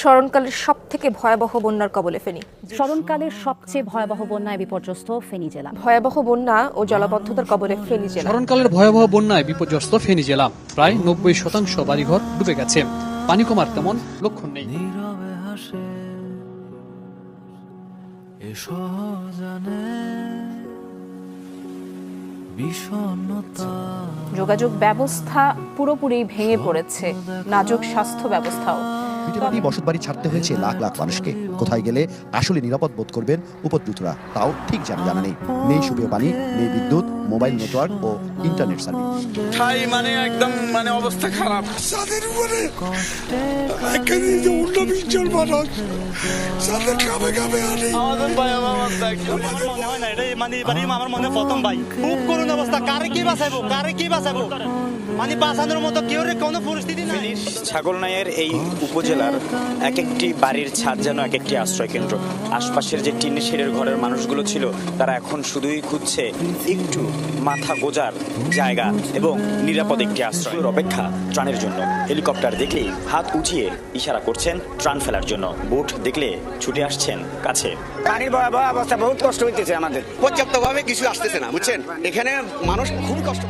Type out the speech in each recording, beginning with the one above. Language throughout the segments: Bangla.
স্মরণকালের সব থেকে ভয়াবহ বন্যার কবলে ফেনী। স্মরণকালের সবচেয়ে ভয়াবহ বন্যায় বিপর্যস্ত ফেনী জেলা। ভয়াবহ বন্যা ও জলাবদ্ধতার কবলে ফেনী জেলা। স্মরণকালের ভয়াবহ বন্যায় বিপর্যস্ত ফেনী জেলা। প্রায় নব্বই শতাংশ বাড়িঘর ডুবে গেছে। পানি কমার তেমন লক্ষণ নেই। যোগাযোগ ব্যবস্থা পুরোপুরি ভেঙে পড়েছে। নাজুক স্বাস্থ্য ব্যবস্থাও। ভিটেমাটি বসতবাড়ি ছাড়তে হয়েছে লাখ লাখ মানুষকে। কোথায় গেলে আসলে নিরাপদ বোধ করবেন উপদ্রুতরা তাও ঠিক জানা জানা নেই। নেই সুপেয় পানি নেই বিদ্যুৎ মোবাইল নেটওয়ার্ক ও ইন্টারনেট সার্ভিস। ঠাই মানে একদম মানে অবস্থা খারাপ। উপরে। কষ্টে এখানে যে উন্নবিশ জন মানুষ যাদের কামে কামে আনি আমাদের অবস্থা একদম। মনে হয় না এটাই মানে আমার মনে প্রথম ভাই খুব করুণ অবস্থা কারে কি বাঁচাবো কারে কি বাঁচাবো মানে বাঁচানোর মতো কেউ রে কোনো পরিস্থিতি নাই ছাগলনাইয়ের এই উপজেলার এক একটি বাড়ির ছাদ যেন এক একটি আশ্রয় কেন্দ্র আশপাশের যে টিন শেডের ঘরের মানুষগুলো ছিল তারা এখন শুধুই খুঁজছে একটু মাথা গোজার জায়গা এবং নিরাপদ একটি আশ্রয়ের অপেক্ষা ত্রাণের জন্য। হেলিকপ্টার দেখলেই হাত উঠিয়ে ইশারা করছেন ত্রাণ ফেলার জন্য। বুট দেখলে ছুটে আসছেন কাছে। পানির ভয়াবহ অবস্থা বহুত কষ্ট হইতেছে আমাদের। পর্যাপ্ত ভাবে কিছু আসতেছে না বুঝছেন? এখানে মানুষ খুব কষ্ট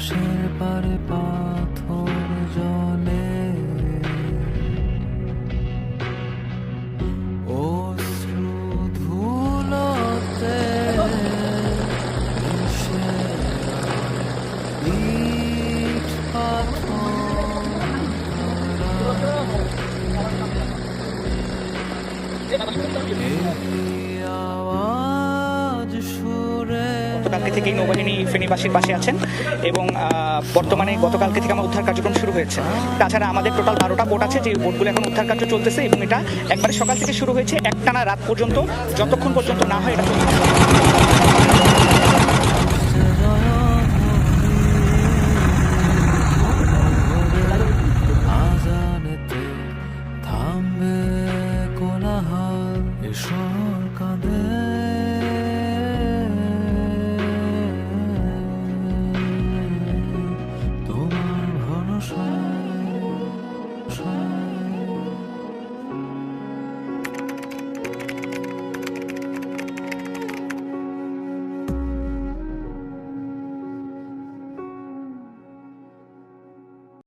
আকাশের পারে পাথর জলে অশ্রু গতকালকে থেকেই নৌবাহিনী ফেনীবাসীর পাশে আছেন এবং বর্তমানে গতকালকে থেকে আমার উদ্ধার কার্যক্রম শুরু হয়েছে। তাছাড়া আমাদের টোটাল বারোটা বোট আছে, যে বোটগুলো এখন উদ্ধার কার্য চলতেছে এবং এটা একবারে সকাল থেকে শুরু হয়েছে, একটানা রাত পর্যন্ত, যতক্ষণ পর্যন্ত না হয় এটা এসো